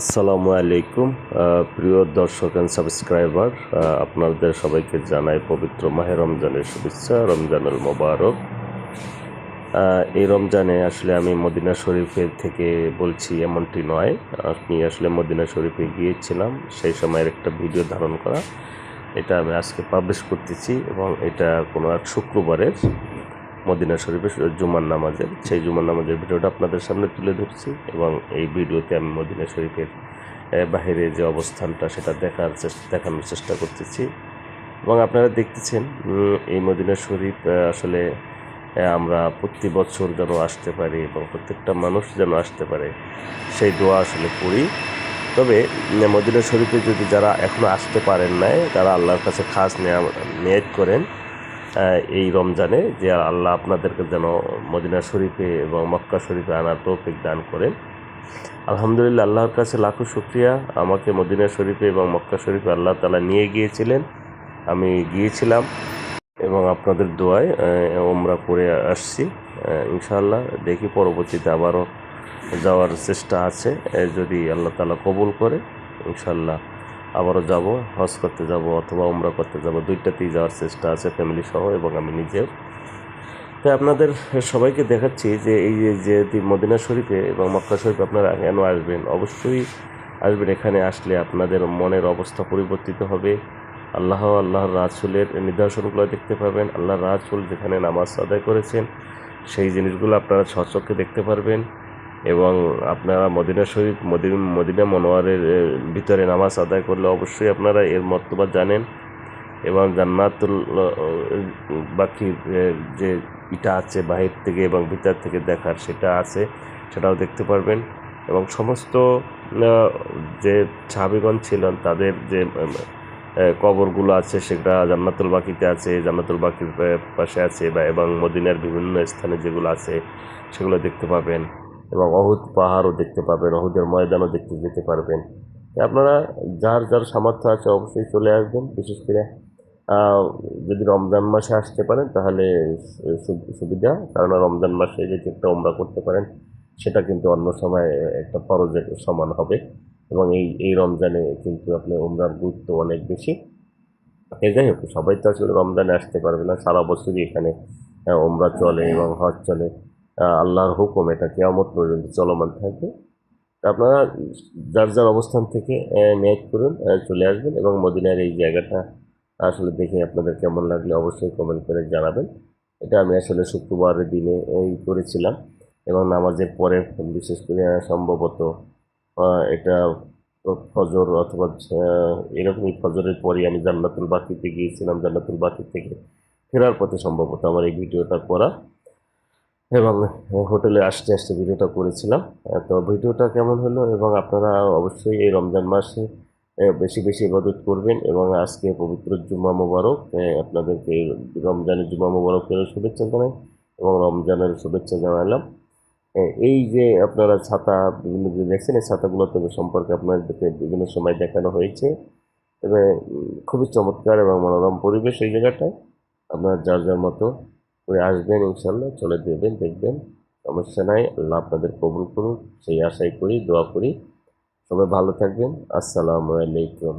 আসসালামু আলাইকুম প্রিয় দর্শক অ্যান্ড সাবস্ক্রাইবার আপনাদের সবাইকে জানাই পবিত্র মাহে রমজানের শুভেচ্ছা, রমজানুল মোবারক। এই রমজানে আসলে আমি মদিনা শরীফের থেকে বলছি এমনটি নয় আমি আসলে মদিনা শরীফে গিয়েছিলাম, সেই সময়ের একটা ভিডিও ধারণ করা। এটা আমি আজকে পাবলিশ করতেছি এবং এটা কোনো এক শুক্রবারের মদিনা শরীফের জুমার নামাজের, সেই জুমার নামাজের ভিডিওটা আপনাদের সামনে তুলে ধরছি এবং এই ভিডিওতে আমি মদিনা শরীফের বাহিরে যে অবস্থানটা সেটা দেখার দেখানোর চেষ্টা করতেছি। এবং আপনারা দেখতেছেন এই মদিনা শরীফ আসলে আমরা প্রতি বছর যেন আসতে পারি এবং প্রত্যেকটা মানুষ যেন আসতে পারে, সেই দোয়া আসলে করি। তবে মদিনা শরীফে যদি যারা এখনও আসতে পারেন নাই, তারা আল্লাহর কাছে খাস নেয়া নিয়ত করেন। এই রমজানে যে আল্লাহ আপনাদেরকে যেন মদিনা শরীফে এবং মক্কা শরীফে আনার তৌফিক দান করেন। আলহামদুলিল্লাহ, আল্লাহর কাছে লাখো শুক্রিয়া। আমাকে মদিনা শরীফে এবং মক্কা শরীফে আল্লাহ তালা নিয়ে গিয়েছিলেন। আমি গিয়েছিলাম এবং আপনাদের দোয়ায় ওমরা করে আসছি। ইনশাআল্লাহ দেখি পরবর্তীতে আবারও যাওয়ার চেষ্টা আছে। যদি আল্লাহ তালা কবুল করে, ইনশাআল্লাহ আবারও যাব, হজ করতে যাব অথবা ওমরা করতে যাব। দুইটাতেই যাওয়ার চেষ্টা আছে ফ্যামিলি সহ এবং আমি নিজেও। তাই আপনাদের সবাইকে দেখাচ্ছি যে এই যে মদিনা শরীফে এবং মক্কা শরীফে আপনারা কেন আসবেন, অবশ্যই আসবেন। এখানে আসলে আপনাদের মনের অবস্থা পরিবর্তিত হবে। আল্লাহ, আল্লাহর রাসুলের নিদর্শনগুলো দেখতে পাবেন। আল্লাহর রাসুল যেখানে নামাজ আদায় করেছেন, সেই জিনিসগুলো আপনারা সচক্ষে দেখতে পারবেন। এবং আপনারা মদিনা শরীফ, মদিনা মদিনা মনোয়ারের ভিতরে নামাজ আদায় করলে অবশ্যই আপনারা এর মর্তবা জানেন এবং জান্নাতুল বাকির যে ইটা আছে বাহির থেকে এবং ভিতর থেকে দেখার সেটা আছে, সেটাও দেখতে পারবেন এবং সমস্ত যে সাহাবিগণ ছিলেন তাদের যে কবরগুলো আছে সেটা জান্নাতুল বাকিতে আছে, জান্নাতুল বাকির পাশে আছে বা এবং মদিনার বিভিন্ন স্থানে যেগুলো আছে সেগুলো দেখতে পাবেন। এবং অহুদ পাহাড়ও দেখতে পাবেন, অহুদের ময়দানও দেখতে যেতে পারবেন। আপনারা যার যার সামর্থ্য আছে অবশ্যই চলে আসবেন, বিশেষ করে যদি রমজান মাসে আসতে পারেন, তাহলে সুবিধা, কারণ রমজান মাসে যদি একটা ওমরা করতে পারেন, সেটা কিন্তু অন্য সময় একটা ফরজের সমান হবে। এবং এই এই রমজানে কিন্তু আপনি ওমরার গুরুত্ব অনেক বেশি। যাই হোক, সবাই তো আসলে রমজানে আসতে পারবে না, সারা বছরই এখানে ওমরা চলে এবং হজ চলে। আল্লাহর হুকুম, এটা কেয়ামত পর্যন্ত চলমান থাকবে। আপনারা যার যার অবস্থান থেকে ন্যায় করুন চলে আসবেন এবং মদিনার এই জায়গাটা আসলে দেখে আপনাদের কেমন লাগলে অবশ্যই কমেন্ট করে জানাবেন। এটা আমি আসলে শুক্রবারের দিনে এই করেছিলাম এবং নামাজের পরে বিশেষ করে সম্ভবত এটা ফজর অথবা এরকমই ফজরের পরে আমি জান্নাতুল বাকিতে গিয়েছিলাম। জান্নাতুল বাকি থেকে ফেরার পথে সম্ভবত আমার এই ভিডিওটা করা। এবং হোটেলে আসতে আসতে ভিডিওটা করেছিলাম। তো ভিডিওটা কেমন হলো এবং আপনারা অবশ্যই এই রমজান মাসে বেশি বেশি ইবাদত করবেন এবং আজকে পবিত্র জুমা মোবারক আপনাদেরকে রমজানের জুমা মোবারকের শুভেচ্ছা জানাই এবং রমজানের শুভেচ্ছা জানালাম। এই যে আপনারা ছাতা, বিভিন্ন যে দেখছেন, এই ছাতাগুলো তবে সম্পর্কে আপনাদেরকে বিভিন্ন সময় দেখানো হয়েছে। তবে খুবই চমৎকার এবং মনোরম পরিবেশ এই জায়গাটায়। আপনারা যার যার মতো করে আসবেন ইনশাল্লাহ চলে দেবেন দেখবেন, সমস্যা নাই, আল্লাহ আপনাদের কবুল করুন সেই আশাই করি, দোয়া করি, সবাই ভালো থাকবেন, আসসালামু আলাইকুম।